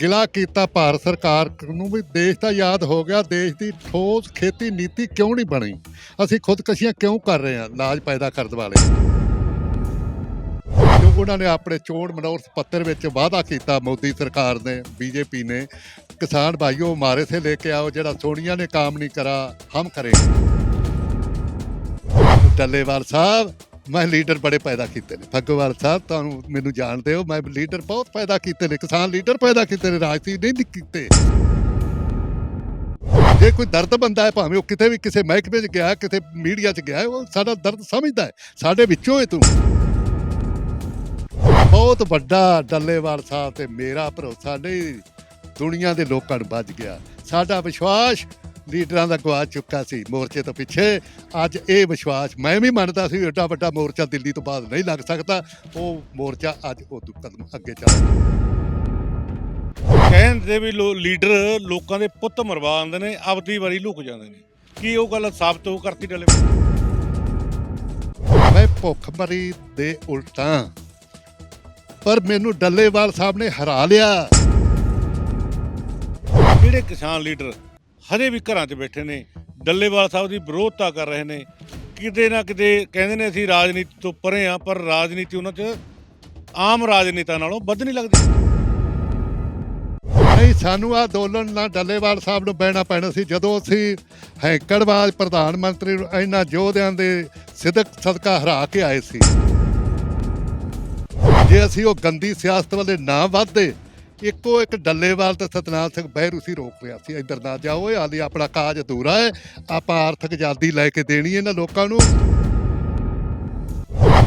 ਗਿਲਾ ਕੀਤਾ ਭਾਰਤ ਸਰਕਾਰ ਨੂੰ ਵੀ ਦੇਸ਼ ਦਾ ਯਾਦ ਹੋ ਗਿਆ, ਦੇਸ਼ ਦੀ ਠੋਸ ਖੇਤੀ ਨੀਤੀ ਕਿਉਂ ਨਹੀਂ ਬਣੀ? ਅਸੀਂ ਖੁਦਕਸ਼ੀਆਂ ਕਿਉਂ ਕਰ ਰਹੇ ਹਾਂ? ਲਾਜ ਪੈਦਾ ਕਰਨ ਵਾਲੇ। ਜੋ ਉਹਨਾਂ ਨੇ ਆਪਣੇ ਚੋਣ ਮਨੋਰਥ ਪੱਤਰ ਵਿੱਚ ਵਾਅਦਾ ਕੀਤਾ? ਮੋਦੀ ਸਰਕਾਰ ਨੇ, ਬੀਜੇਪੀ ਨੇ, ਕਿਸਾਨ ਭਾਈਓ ਮਾਰੇ ਸੇ ਲੈ ਕੇ ਆਓ, ਜਿਹੜਾ ਸੋਨੀਆ ਨੇ ਕੰਮ ਨਹੀਂ ਕਰਾ, ਹਮ ਕरेंगे ਟੱਲੇਵਾਲ ਸਾਹਿਬ ਮੈਂ ਲੀਡਰ ਬੜੇ ਪੈਦਾ ਕੀਤੇ ਨੇ। ਫੱਗੋਵਾਲ ਸਾਹਿਬ, ਤੁਹਾਨੂੰ ਮੈਨੂੰ ਜਾਣਦੇ ਹੋ, ਮੈਂ ਲੀਡਰ ਬਹੁਤ ਪੈਦਾ ਕੀਤੇ ਨੇ, ਕਿਸਾਨ ਲੀਡਰ ਪੈਦਾ ਕੀਤੇ ਨੇ, ਰਾਜਨੀਤੀ ਨਹੀਂ ਕੀਤੇ। ਜੇ ਕੋਈ ਦਰਦ ਬੰਦਾ ਹੈ, ਭਾਵੇਂ ਉਹ ਕਿਤੇ ਵੀ ਕਿਸੇ ਮਹਿਕਮੇ 'ਚ ਗਿਆ, ਕਿਤੇ ਮੀਡੀਆ 'ਚ ਗਿਆ, ਉਹ ਸਾਡਾ ਦਰਦ ਸਮਝਦਾ ਹੈ, ਸਾਡੇ ਵਿੱਚੋਂ ਹੈ ਤੂੰ। ਬਹੁਤ ਵੱਡਾ ਡੱਲੇਵਾਲ ਸਾਹਿਬ ਤੇ ਮੇਰਾ ਭਰੋਸਾ ਨਹੀਂ, ਦੁਨੀਆ ਦੇ ਲੋਕਾਂ ਨੂੰ ਵੱਜ ਗਿਆ। ਸਾਡਾ ਵਿਸ਼ਵਾਸ ਲੀਡਰਾਂ ਦਾ ਗਵਾ ਚੁੱਕਾ ਸੀ ਮੋਰਚੇ ਤੋਂ ਪਿੱਛੇ। ਅੱਜ ਇਹ ਵਿਸ਼ਵਾਸ ਮੈਂ ਵੀ ਮੰਨਦਾ ਸੀ ਏਡਾ ਵੱਡਾ ਮੋਰਚਾ ਦਿੱਲੀ ਤੋਂ ਬਾਅਦ ਨਹੀਂ ਲੱਗ ਸਕਦਾ। ਉਹ ਮੋਰਚਾ ਅੱਜ ਉਹ ਕਦਮ ਅੱਗੇ ਚੱਲ ਕਹਿੰਦੇ ਵੀ ਲੋ- ਲੀਡਰ ਲੋਕਾਂ ਦੇ ਪੁੱਤ ਮਰਵਾ ਆਉਂਦੇ ਨੇ ਆਪਦੀ ਵਾਰੀ ਲੁਕ ਜਾਂਦੇ ਨੇ। ਕੀ ਉਹ ਗੱਲ ਸਾਬਤ ਹੋ ਕਰਤੀ ਡਲੇ ਮੈਂ ਭੁੱਖ ਮਰੀ ਦੇ ਉਲਟਾਂ ਪਰ ਮੈਨੂੰ ਡੱਲੇਵਾਲ ਸਾਹਿਬ ਨੇ ਹਰਾ ਲਿਆ। ਜਿਹੜੇ ਕਿਸਾਨ ਲੀਡਰ? ਹਜੇ ਵੀ ਘਰਾਂ 'ਚ ਬੈਠੇ ਨੇ, ਡੱਲੇਵਾਲ ਸਾਹਿਬ ਦੀ ਵਿਰੋਧਤਾ ਕਰ ਰਹੇ ਨੇ। ਕਿਤੇ ਨਾ ਕਿਤੇ ਕਹਿੰਦੇ ਨੇ ਅਸੀਂ ਰਾਜਨੀਤੀ ਤੋਂ ਪਰੇ ਆ ਪਰ ਰਾਜਨੀਤੀ ਉਹਨਾਂ 'ਚ ਆਮ ਰਾਜਨੀਤਾਂ ਨਾਲੋਂ ਵੱਧ ਨਹੀਂ ਲੱਗਦੀ। ਨਹੀਂ, ਸਾਨੂੰ ਆ ਅੰਦੋਲਨ ਨਾਲ ਡੱਲੇਵਾਲ ਸਾਹਿਬ ਨੂੰ ਬਹਿਣਾ ਪੈਣਾ ਸੀ। ਜਦੋਂ ਅਸੀਂ ਹੈਂਕੜਵਾਜ ਪ੍ਰਧਾਨ ਮੰਤਰੀ ਨੂੰ ਇਹਨਾਂ ਯੋਧਿਆਂ ਦੇ ਸਿਦਕ ਸਦਕਾ ਹਰਾ ਕੇ ਆਏ ਸੀ। ਜੇ ਅਸੀਂ ਉਹ ਗੰਦੀ ਸਿਆਸਤ ਵਾਲੇ ਨਾ ਵੱਧਦੇ ਇੱਕੋ ਇੱਕ ਡੱਲੇਵਾਲ ਤੇ ਸਤਨਾਮ ਸਿੰਘ ਬਹਿਰੂ ਸੀ ਰੋਕ ਰਿਹਾ ਸੀ। ਇੱਧਰ ਨਾ ਜਾਓ, ਇਹ ਹਾਲੇ ਆਪਣਾ ਕਾਜ ਅਧੂਰਾ ਹੈ। ਆਪਾਂ ਆਰਥਿਕ ਆਜ਼ਾਦੀ ਲੈ ਕੇ ਦੇਣੀ ਇਹਨਾਂ ਲੋਕਾਂ ਨੂੰ।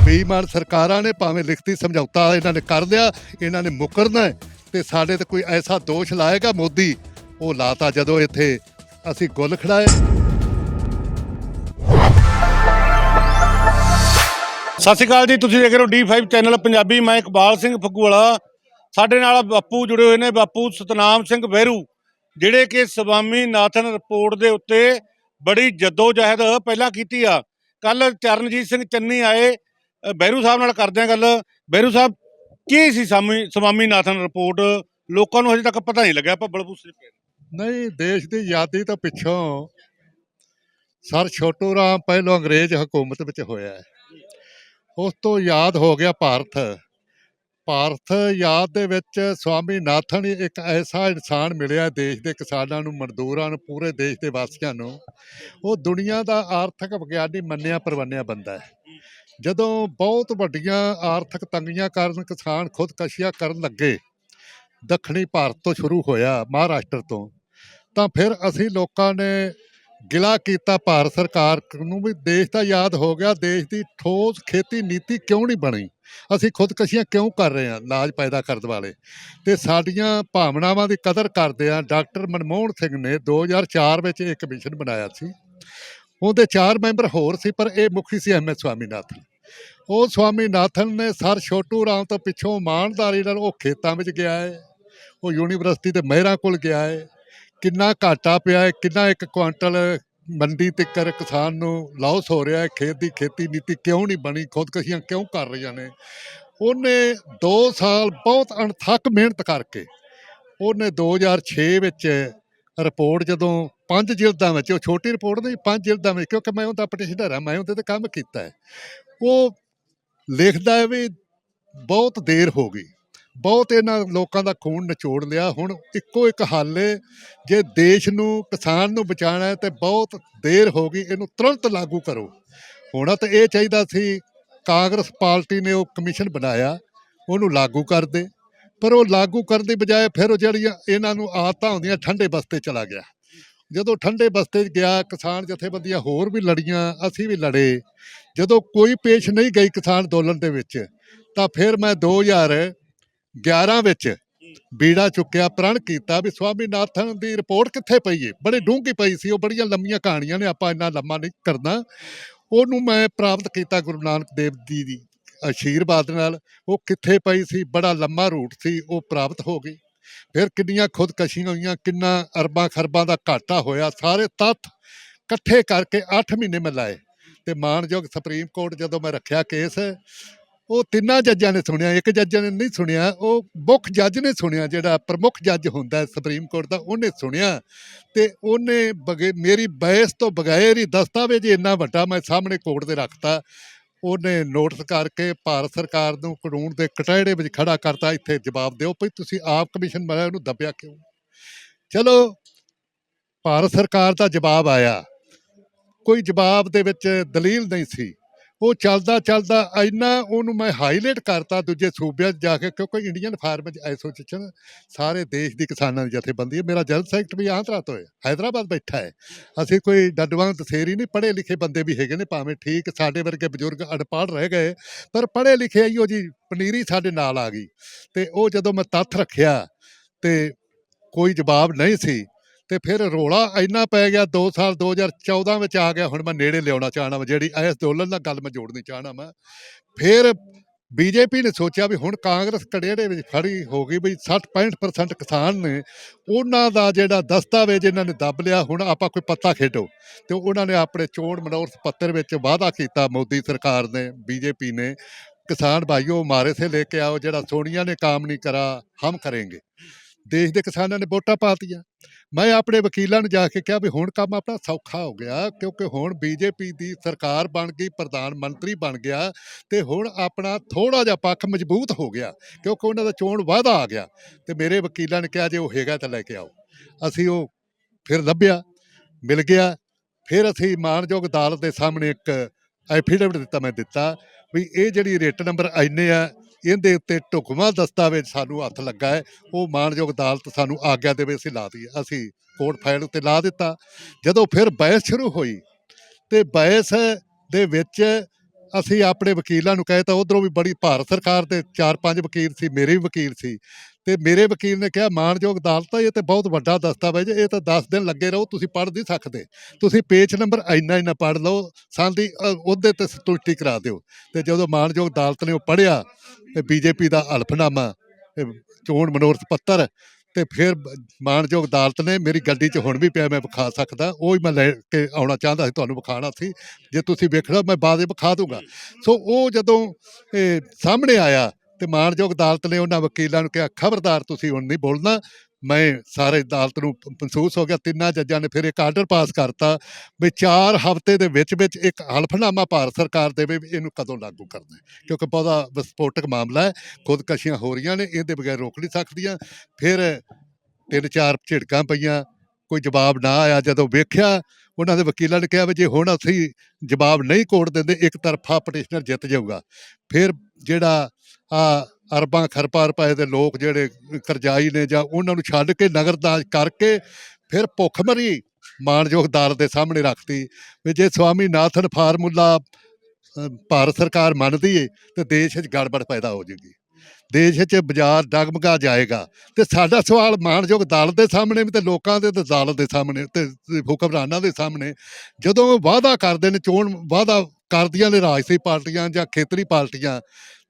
ਬੇਈਮਾਨ ਸਰਕਾਰਾਂ ਨੇ ਭਾਵੇਂ ਲਿਖਤੀ ਸਮਝੌਤਾ ਇਹਨਾਂ ਨੇ ਕਰ ਲਿਆ, ਇਹਨਾਂ ਨੇ ਮੁਕਰਨਾ ਹੈ ਤੇ ਸਾਡੇ ਤੇ ਕੋਈ ਐਸਾ ਦੋਸ਼ ਲਾਏਗਾ ਮੋਦੀ, ਉਹ ਲਾਤਾ ਜਦੋਂ ਇੱਥੇ ਅਸੀਂ ਗੁੱਲ ਖੜਾਏ। ਸਤਿ ਸ਼੍ਰੀ ਅਕਾਲ ਜੀ, ਤੁਸੀਂ ਦੇਖ ਰਹੇ ਹੋ D5 ਚੈਨਲ ਪੰਜਾਬੀ, ਮੈਂ ਇਕਬਾਲ ਸਿੰਘ ਫੱਗੂਵਾਲਾ ਸਾਡੇ ਨਾਲ ਬਾਪੂ ਜੁੜੇ ਹੋਏ ਨੇ, ਬਾਪੂ ਸਤਨਾਮ ਸਿੰਘ ਬਹਿਰੂ ਜਿਹੜੇ ਕਿ ਸਵਾਮੀ ਨਾਥਨ ਰਿਪੋਰਟ ਦੇ ਉੱਤੇ ਬੜੀ ਜਦੋਜਹਿਦ ਪਹਿਲਾਂ ਕੀਤੀ ਆ। ਕੱਲ ਚਰਨਜੀਤ ਸਿੰਘ ਚੰਨੀ ਆਏ ਬਹਿਰੂ ਸਾਹਿਬ ਨਾਲ ਕਰਦੇ ਆ ਗੱਲ। ਬਹਿਰੂ ਸਾਹਿਬ, ਕੀ ਸੀ ਸਵਾਮੀ ਸਵਾਮੀ ਨਾਥਨ ਰਿਪੋਰਟ? ਲੋਕਾਂ ਨੂੰ ਹਜੇ ਤੱਕ ਪਤਾ ਨਹੀਂ ਲੱਗਿਆ ਭੱਬਲ ਭੂਸੇ ਪਏ ਨਹੀਂ, ਦੇਸ਼ ਦੀ ਆਜ਼ਾਦੀ ਤੋਂ ਪਿੱਛੋਂ ਸਰ ਛੋਟੂ ਰਾਮ ਪਹਿਲੋਂ ਅੰਗਰੇਜ਼ ਹਕੂਮਤ ਵਿੱਚ ਹੋਇਆ ਉਸ ਤੋਂ ਯਾਦ ਹੋ ਗਿਆ ਭਾਰਤ। ਭਾਰਤ ਯਾਦ ਦੇ ਵਿੱਚ ਸਵਾਮੀ ਨਾਥਨ ਹੀ ਇੱਕ ਐਸਾ ਇਨਸਾਨ ਮਿਲਿਆ ਦੇਸ਼ ਦੇ ਕਿਸਾਨਾਂ ਨੂੰ, ਮਜ਼ਦੂਰਾਂ ਨੂੰ, ਪੂਰੇ ਦੇਸ਼ ਦੇ ਵਾਸੀਆਂ ਨੂੰ। ਉਹ ਦੁਨੀਆ ਦਾ ਆਰਥਿਕ ਵਿਗਿਆਨੀ ਮੰਨਿਆ ਪਰਵੰਨਿਆ ਬੰਦਾ ਹੈ। ਜਦੋਂ ਬਹੁਤ ਵੱਡੀਆਂ ਆਰਥਿਕ ਤੰਗੀਆਂ ਕਾਰਨ ਕਿਸਾਨ ਖੁਦਕਸ਼ੀਆਂ ਕਰਨ ਲੱਗੇ, ਦੱਖਣੀ ਭਾਰਤ ਤੋਂ ਸ਼ੁਰੂ ਹੋਇਆ ਮਹਾਰਾਸ਼ਟਰ ਤੋਂ, ਤਾਂ ਫਿਰ ਅਸੀਂ ਲੋਕਾਂ ਨੇ ਗਿਲਾ ਕੀਤਾ ਭਾਰਤ ਸਰਕਾਰ ਨੂੰ ਵੀ ਦੇਸ਼ ਦਾ ਯਾਦ ਹੋ ਗਿਆ, ਦੇਸ਼ ਦੀ ਠੋਸ ਖੇਤੀ ਨੀਤੀ ਕਿਉਂ ਨਹੀਂ ਬਣੀ? ਅਸੀਂ ਖੁਦਕਸ਼ੀਆਂ ਕਿਉਂ ਕਰ ਰਹੇ ਹਾਂ? ਲਾਜ ਪੈਦਾ ਕਰਨ ਵਾਲੇ। ਤੇ ਸਾਡੀਆਂ ਭਾਵਨਾਵਾਂ ਦੀ ਕਦਰ ਕਰਦੇ ਆ ਡਾਕਟਰ ਮਨਮੋਹਨ ਸਿੰਘ ਨੇ 2004 ਵਿੱਚ ਇੱਕ ਕਮਿਸ਼ਨ ਬਣਾਇਆ ਸੀ। ਉਹਦੇ ਚਾਰ ਮੈਂਬਰ ਹੋਰ ਸੀ, ਪਰ ਇਹ ਮੁਖੀ ਸੀ ਐਮ ਐਸ ਸਵਾਮੀਨਾਥਨ। ਉਹ ਸਵਾਮੀਨਾਥਨ ਨੇ ਸਰ ਛੋਟੂ ਰਾਮ ਤੋਂ ਪਿੱਛੋਂ ਇਮਾਨਦਾਰੀ ਨਾਲ ਉਹ ਖੇਤਾਂ ਵਿੱਚ ਗਿਆ ਹੈ। ਉਹ ਯੂਨੀਵਰਸਿਟੀ ਦੇ ਮਹਿਰਾਂ ਕੋਲ ਗਿਆ ਹੈ। ਕਿੰਨਾ ਘਾਟਾ ਪਿਆ ਹੈ, ਕਿੰਨਾ ਇੱਕ ਕੁਆਂਟਲ ਮੰਡੀ ਤੱਕਰ ਕਿਸਾਨ ਨੂੰ ਲਾਸ ਹੋ ਰਿਹਾ ਹੈ, ਖੇਤ ਦੀ ਖੇਤੀ ਨੀਤੀ ਕਿਉਂ ਨਹੀਂ ਬਣੀ, ਖੁਦਕਸ਼ੀਆਂ ਕਿਉਂ ਕਰ ਰਹੀਆਂ ਨੇ? ਉਹਨੇ 2 ਸਾਲ ਬਹੁਤ ਅਣਥੱਕ ਮਿਹਨਤ ਕਰਕੇ, ਉਹਨੇ 2006 ਵਿੱਚ ਰਿਪੋਰਟ ਜਦੋਂ ਪੰਜ ਜਿਲਦਾਂ ਵਿੱਚ, ਉਹ ਛੋਟੀ ਰਿਪੋਰਟ ਨਹੀਂ, ਪੰਜ ਜਿਲਦਾਂ ਵਿੱਚ, ਕਿਉਂਕਿ ਮੈਂ ਉਹਦਾ ਪਟੀਸ਼ਨਰ ਹਾਂ, ਮੈਂ ਉਹਦੇ ਤੇ ਕੰਮ ਕੀਤਾ ਹੈ। ਉਹ ਲਿਖਦਾ ਹੈ ਵੀ ਬਹੁਤ ਦੇਰ ਹੋ ਗਈ। ਬਹੁਤ ਇਹਨਾਂ ਲੋਕਾਂ ਦਾ ਖੂਨ ਨਿਚੋੜ ਲਿਆ। ਹੁਣ ਇੱਕੋ ਇੱਕ ਹੱਲ ਹੈ ਜੇ ਦੇਸ਼ ਨੂੰ, ਕਿਸਾਨ ਨੂੰ ਬਚਾਉਣਾ ਹੈ ਤੇ ਬਹੁਤ ਦੇਰ ਹੋ ਗਈ, ਇਹਨੂੰ ਤੁਰੰਤ ਲਾਗੂ ਕਰੋ। ਹੋਣਾ ਤਾਂ ਇਹ ਚਾਹੀਦਾ ਸੀ, ਕਾਂਗਰਸ ਪਾਰਟੀ ਨੇ ਉਹ ਕਮਿਸ਼ਨ ਬਣਾਇਆ, ਉਹਨੂੰ ਲਾਗੂ ਕਰ ਦੇ। ਪਰ ਉਹ ਲਾਗੂ ਕਰਨ ਦੀ ਬਜਾਏ ਫਿਰ ਉਹ ਜਿਹੜੀਆਂ ਇਹਨਾਂ ਨੂੰ ਆਦਤਾਂ ਹੁੰਦੀਆਂ, ਠੰਡੇ ਬਸਤੇ ਚਲਾ ਗਿਆ। ਜਦੋਂ ਠੰਡੇ ਬਸਤੇ ਗਿਆ, ਕਿਸਾਨ ਜਥੇਬੰਦੀਆਂ ਹੋਰ ਵੀ ਲੜੀਆਂ, ਅਸੀਂ ਵੀ ਲੜੇ। ਜਦੋਂ ਕੋਈ ਪੇਸ਼ ਨਹੀਂ ਗਈ ਕਿਸਾਨ ਅੰਦੋਲਨ ਦੇ ਵਿੱਚ, ਤਾਂ ਫਿਰ ਮੈਂ 2011 ਵਿੱਚ ਬੀੜਾ ਚੁੱਕਿਆ ਪ੍ਰਣ ਕੀਤਾ ਵੀ ਸਵਾਮੀਨਾਥਨ ਦੀ ਰਿਪੋਰਟ ਕਿੱਥੇ ਪਈ ਏ? ਬੜੀ ਡੂੰਘੀ ਪਈ ਸੀ ਉਹ ਬੜੀਆਂ ਲੰਮੀਆਂ ਕਹਾਣੀਆਂ ਨੇ ਆਪਾਂ ਇੰਨਾ ਲੰਮਾ ਨਹੀਂ ਕਰਨਾ। ਉਹਨੂੰ ਮੈਂ ਪ੍ਰਾਪਤ ਕੀਤਾ ਗੁਰੂ ਨਾਨਕ ਦੇਵ ਜੀ ਦੀ ਆਸ਼ੀਰਵਾਦ ਨਾਲ। ਉਹ ਕਿੱਥੇ ਪਈ ਸੀ? ਬੜਾ ਲੰਮਾ ਰੂਟ ਸੀ ਉਹ ਪ੍ਰਾਪਤ ਹੋ ਗਈ। ਫਿਰ ਕਿੰਨੀਆਂ ਖੁਦਕਸ਼ੀਆਂ ਹੋਈਆਂ ਕਿੰਨਾ ਅਰਬਾਂ ਖਰਬਾਂ ਦਾ ਘਾਟਾ ਹੋਇਆ ਸਾਰੇ ਤੱਥ ਇਕੱਠੇ ਕਰਕੇ 8 ਮਹੀਨੇ ਮੈਂ ਲਾਏ। ਤੇ ਮਾਨਯੋਗ ਸੁਪਰੀਮ ਕੋਰਟ ਜਦੋਂ ਮੈਂ ਰੱਖਿਆ ਕੇਸ ਉਹ ਤਿੰਨਾਂ ਜੱਜਾਂ ਨੇ ਸੁਣਿਆ, ਇੱਕ ਜੱਜ ਨੇ ਨਹੀਂ ਸੁਣਿਆ, ਉਹ ਮੁੱਖ ਜੱਜ ਨੇ ਸੁਣਿਆ, ਜਿਹੜਾ ਪ੍ਰਮੁੱਖ ਜੱਜ ਹੁੰਦਾ ਸੁਪਰੀਮ ਕੋਰਟ ਦਾ, ਉਹਨੇ ਸੁਣਿਆ। ਤੇ ਉਹਨੇ ਬਗੇ, ਮੇਰੀ ਬਹਿਸ ਤੋਂ ਬਗੈਰ ਹੀ ਦਸਤਾਵੇਜ਼ ਇੰਨਾ ਵੱਡਾ ਮੈਂ ਸਾਹਮਣੇ ਕੋਰਟ ਦੇ ਰੱਖਤਾ। ਉਹਨੇ ਨੋਟਿਸ ਕਰਕੇ ਭਾਰਤ ਸਰਕਾਰ ਨੂੰ ਕਾਨੂੰਨ ਦੇ ਕਟਹਿੜੇ ਵਿੱਚ ਖੜਾ ਕਰਤਾ, ਇੱਥੇ ਜਵਾਬ ਦਿਓ ਭਈ ਤੁਸੀਂ ਆਪ ਕਮਿਸ਼ਨ ਬਣਾਇਆ ਉਹਨੂੰ ਦੱਬਿਆ ਕਿਉਂ? ਚਲੋ, ਭਾਰਤ ਸਰਕਾਰ ਦਾ ਜਵਾਬ ਆਇਆ। ਕੋਈ ਜਵਾਬ ਦੇ ਵਿੱਚ ਦਲੀਲ ਨਹੀਂ ਸੀ। ਉਹ ਚੱਲਦਾ ਚੱਲਦਾ ਇੰਨਾ ਉਹਨੂੰ ਮੈਂ ਹਾਈਲਾਈਟ ਕਰਤਾ ਦੂਜੇ ਸੂਬਿਆਂ 'ਚ ਜਾ ਕੇ, ਕਿਉਂਕਿ ਇੰਡੀਅਨ ਫਾਰਮਰਸ ਐਸੋਸੀਏਸ਼ਨ ਸਾਰੇ ਦੇਸ਼ ਦੀ ਕਿਸਾਨਾਂ ਦੀ ਜਥੇਬੰਦੀ ਹੈ। ਮੇਰਾ ਜਲ ਸੈਕਟਰ ਵੀ ਆਂਧਰਾ ਤੋਂ ਹੈ ਹైదరాబాద్ ਬੈਠਾ ਹੈ। ਅਸੀਂ ਕੋਈ ਡੱਡਵਾਂ ਤਸੇਰੀ ਨਹੀਂ, ਪੜ੍ਹੇ ਲਿਖੇ ਬੰਦੇ ਵੀ ਹੈਗੇ ਨੇ, ਭਾਵੇਂ ਠੀਕ ਸਾਡੇ ਵਰਗੇ ਬਜ਼ੁਰਗ ਅਨਪੜ੍ਹ ਰਹਿ ਗਏ, ਪਰ ਪੜ੍ਹੇ ਲਿਖੇ ਆਈਓ ਜੀ, ਪਨੀਰੀ ਸਾਡੇ ਨਾਲ ਆ ਗਈ। ਤੇ ਉਹ ਜਦੋਂ ਮੈਂ ਤੱਥ ਰੱਖਿਆ ਤੇ ਕੋਈ ਜਵਾਬ ਨਹੀਂ ਸੀ ਤੇ ਫਿਰ ਰੋਲਾ ਇੰਨਾ ਪੈ ਗਿਆ 2 ਸਾਲ 2014 ਵਿੱਚ ਆ ਗਿਆ, ਹੁਣ ਮੈਂ ਨੇੜੇ ਲਿਆਉਣਾ ਚਾਹਣਾ ਵਾ, ਜਿਹੜੀ ਇਸ ਅੰਦੋਲਨ ਨਾਲ ਗੱਲ ਮੈਂ ਜੋੜਨੀ ਚਾਹਣਾ ਮੈਂ ਫਿਰ ਬੀਜੇਪੀ ਨੇ ਸੋਚਿਆ ਵੀ ਹੁਣ ਕਾਂਗਰਸ ਕੜੇੜੇ ਵਿੱਚ ਖੜੀ ਹੋ ਗਈ ਵੀ 60 65% ਕਿਸਾਨ ਨੇ, ਉਹਨਾਂ ਦਾ ਜਿਹੜਾ ਦਸਤਾਵੇਜ਼ ਇਹਨਾਂ ਨੇ ਦੱਬ ਲਿਆ, ਹੁਣ ਆਪਾਂ ਕੋਈ ਪੱਤਾ ਖੇਡੋ। ਤੇ ਉਹਨਾਂ ਨੇ ਆਪਣੇ ਚੋਣ ਮਨੋਰਥ ਪੱਤਰ ਵਿੱਚ ਵਾਅਦਾ ਕੀਤਾ ਮੋਦੀ ਸਰਕਾਰ ਨੇ, ਬੀਜੇਪੀ ਨੇ, ਕਿਸਾਨ ਭਾਈਓ ਮਾਰੇ ਸੇ ਲੈ ਕੇ ਆਓ, ਜਿਹੜਾ ਸੋਨੀਆ ਨੇ ਕੰਮ ਨਹੀਂ ਕਰਾ, ਹਮ ਕरेंगे ਦੇਸ਼ ਦੇ ਕਿਸਾਨਾਂ ਨੇ ਵੋਟਾਂ ਪਾਤੀਆਂ ਮੈਂ ਆਪਣੇ ਵਕੀਲਾਂ ਨੂੰ ਜਾ ਕੇ ਕਿਹਾ ਵੀ ਹੁਣ ਕੰਮ ਆਪਣਾ ਸੌਖਾ ਹੋ ਗਿਆ ਕਿਉਂਕਿ ਹੁਣ ਬੀਜੇਪੀ ਦੀ ਸਰਕਾਰ ਬਣ ਗਈ, ਪ੍ਰਧਾਨ ਮੰਤਰੀ ਬਣ ਗਿਆ ਤੇ ਹੁਣ ਆਪਣਾ ਥੋੜਾ ਜਿਹਾ ਪੱਖ ਮਜ਼ਬੂਤ ਹੋ ਗਿਆ ਕਿਉਂਕਿ ਉਹਨਾਂ ਦਾ ਚੋਣ ਵਾਅਦਾ ਆ ਗਿਆ ਤੇ ਮੇਰੇ ਵਕੀਲਾਂ ਨੇ ਕਿਹਾ ਜੇ ਉਹ ਹੈਗਾ ਤਾਂ ਲੈ ਕੇ ਆਓ। ਅਸੀਂ ਉਹ ਫਿਰ ਲੱਭਿਆ, ਮਿਲ ਗਿਆ, ਫਿਰ ਅਸੀਂ ਮਾਨਯੋਗ ਅਦਾਲਤ ਦੇ ਸਾਹਮਣੇ ਇੱਕ ਐਫੀਡੇਵਿਟ ਦਿੱਤਾ, ਮੈਂ ਦਿੱਤਾ ਵੀ ਇਹ ਜਿਹੜੀ ਰੇਟ ਨੰਬਰ ਇੰਨੇ ਆ ਇਹਦੇ ਉੱਤੇ ਢੁਕਵਾਂ ਦਸਤਾਵੇਜ਼ ਸਾਨੂੰ ਹੱਥ ਲੱਗਾ ਹੈ। ਉਹ ਮਾਨਯੋਗ ਅਦਾਲਤ ਸਾਨੂੰ ਆਗਿਆ ਦੇਵੇ, ਅਸੀਂ ਲਾ ਦਈਏ। ਅਸੀਂ ਕੋਰਟ ਫਾਈਲ ਉੱਤੇ ਲਾ ਦਿੱਤਾ। ਜਦੋਂ ਫਿਰ ਬਹਿਸ ਸ਼ੁਰੂ ਹੋਈ ਤੇ ਬਹਿਸ ਦੇ ਵਿੱਚ ਅਸੀਂ ਆਪਣੇ ਵਕੀਲਾਂ ਨੂੰ ਕਹੇ ਤਾਂ ਉਧਰੋਂ ਵੀ ਬੜੀ ਭਾਰਤ ਸਰਕਾਰ ਦੇ ਚਾਰ ਪੰਜ ਵਕੀਲ ਸੀ, ਮੇਰੇ ਵੀ ਵਕੀਲ ਸੀ। ਤੇ ਮੇਰੇ ਵਕੀਲ ਨੇ ਕਿਹਾ, ਮਾਨਯੋਗ ਅਦਾਲਤ, ਇਹ ਤੇ ਬਹੁਤ ਵੱਡਾ ਦਸਤਾਵੇਜ਼ ਇਹ ਤਾਂ 10 ਦਿਨ ਲੱਗੇ ਰਹੋ, ਤੁਸੀਂ ਪੜ੍ਹ ਨਹੀਂ ਸਕਦੇ। ਤੁਸੀਂ ਪੇਜ ਨੰਬਰ ਇੰਨਾ ਇੰਨਾ ਪੜ੍ਹ ਲਓ ਸਾਡੀ ਉਹਦੇ ਤੇ ਸੰਤੁਸ਼ਟੀ ਕਰਾ ਦਿਓ। ਤੇ ਜਦੋਂ ਮਾਨਯੋਗ ਅਦਾਲਤ ਨੇ ਉਹ ਪੜ੍ਹਿਆ ਤੇ ਬੀਜੇਪੀ ਦਾ ਹਲਫਨਾਮਾ ਚੋਣ ਮਨੋਰਥ ਪੱਤਰ ਤੇ ਫਿਰ ਬ- ਮਾਣਯੋਗ ਅਦਾਲਤ ਨੇ ਮੇਰੀ ਗੱਡੀ 'ਚ ਹੁਣ ਵੀ ਪਿਆ, ਮੈਂ ਵਿਖਾ ਸਕਦਾ, ਉਹ ਹੀ ਮੈਂ ਲੈ ਕੇ ਆਉਣਾ ਚਾਹੁੰਦਾ ਸੀ, ਤੁਹਾਨੂੰ ਵਿਖਾਣਾ ਸੀ, ਜੇ ਤੁਸੀਂ ਵੇਖਣਾ ਮੈਂ ਬਾਅਦ ਵਿੱਚ ਵਿਖਾ ਦੂੰਗਾ। ਸੋ ਉਹ ਜਦੋਂ ਸਾਹਮਣੇ ਆਇਆ ਤੇ ਮਾਣਯੋਗ ਅਦਾਲਤ ਨੇ ਉਹਨਾਂ ਵਕੀਲਾਂ ਨੂੰ ਕਿਹਾ, ਖਬਰਦਾਰ ਤੁਸੀਂ ਹੁਣ ਨਹੀਂ ਬੋਲਣਾ ਮੈਂ ਸਾਰੇ ਅਦਾਲਤ ਨੂੰ ਮਹਿਸੂਸ ਹੋ ਗਿਆ, ਤਿੰਨਾਂ ਜੱਜਾਂ ਨੇ ਫਿਰ ਇੱਕ ਆਰਡਰ ਪਾਸ ਕਰਤਾ ਵੀ 4 ਹਫ਼ਤੇ ਦੇ ਵਿੱਚ ਵਿੱਚ ਇੱਕ ਹਲਫਨਾਮਾ ਭਾਰਤ ਸਰਕਾਰ ਦੇਵੇ ਵੀ ਇਹਨੂੰ ਕਦੋਂ ਲਾਗੂ ਕਰਨਾ ਕਿਉਂਕਿ ਬਹੁਤਾ ਵਿਸਫੋਟਕ ਮਾਮਲਾ ਹੈ, ਖੁਦਕਸ਼ੀਆਂ ਹੋ ਰਹੀਆਂ ਨੇ, ਇਹਦੇ ਬਗੈਰ ਰੋਕ ਨਹੀਂ ਸਕਦੀਆਂ। ਫਿਰ ਤਿੰਨ ਚਾਰ ਝਿੜਕਾਂ ਪਈਆਂ, ਕੋਈ ਜਵਾਬ ਨਾ ਆਇਆ। ਜਦੋਂ ਵੇਖਿਆ, ਉਹਨਾਂ ਦੇ ਵਕੀਲਾਂ ਨੇ ਕਿਹਾ ਵੀ ਜੇ ਹੁਣ ਅਸੀਂ ਜਵਾਬ ਨਹੀਂ ਕੋਰਟ ਦਿੰਦੇ, ਇੱਕ ਤਰਫਾ ਪਟੀਸ਼ਨਰ ਜਿੱਤ ਜਾਊਗਾ। ਫਿਰ ਜਿਹੜਾ ਆ ਅਰਬਾਂ ਖਰਬਾਂ ਰੁਪਏ ਦੇ ਲੋਕ ਜਿਹੜੇ ਕਰਜ਼ਾਈ ਨੇ ਜਾਂ ਉਹਨਾਂ ਨੂੰ ਛੱਡ ਕੇ ਨਗਰਦਾਜ ਕਰਕੇ ਫਿਰ ਭੁੱਖਮਰੀ ਮਾਨਯੋਗ ਅਦਾਲਤ ਦੇ ਸਾਹਮਣੇ ਰੱਖਤੀ ਵੀ ਜੇ ਸਵਾਮੀ ਨਾਥਨ ਫਾਰਮੂਲਾ ਭਾਰਤ ਸਰਕਾਰ ਮੰਨਦੀ ਏ, ਤੇ ਦੇਸ਼ 'ਚ ਗੜਬੜ ਪੈਦਾ ਹੋ ਜਾਏਗੀ। ਦੇਸ਼ 'ਚ ਬਾਜ਼ਾਰ ਡਗਮਗਾ ਜਾਏਗਾ ਤੇ ਸਾਡਾ ਸਵਾਲ ਮਾਨਯੋਗ ਅਦਾਲਤ ਦੇ ਸਾਹਮਣੇ ਵੀ ਤੇ ਲੋਕਾਂ ਦੇ ਤੇ ਅਦਾਲਤ ਦੇ ਸਾਹਮਣੇ ਤੇ ਹੁਕਮਰਾਨਾਂ ਦੇ ਸਾਹਮਣੇ ਜਦੋਂ ਉਹ ਵਾਅਦਾ ਕਰਦੇ ਨੇ, ਚੋਣ ਵਾਅਦਾ ਕਰਦੀਆਂ ਨੇ ਰਾਜਸੀ ਪਾਰਟੀਆਂ ਜਾਂ ਖੇਤਰੀ ਪਾਰਟੀਆਂ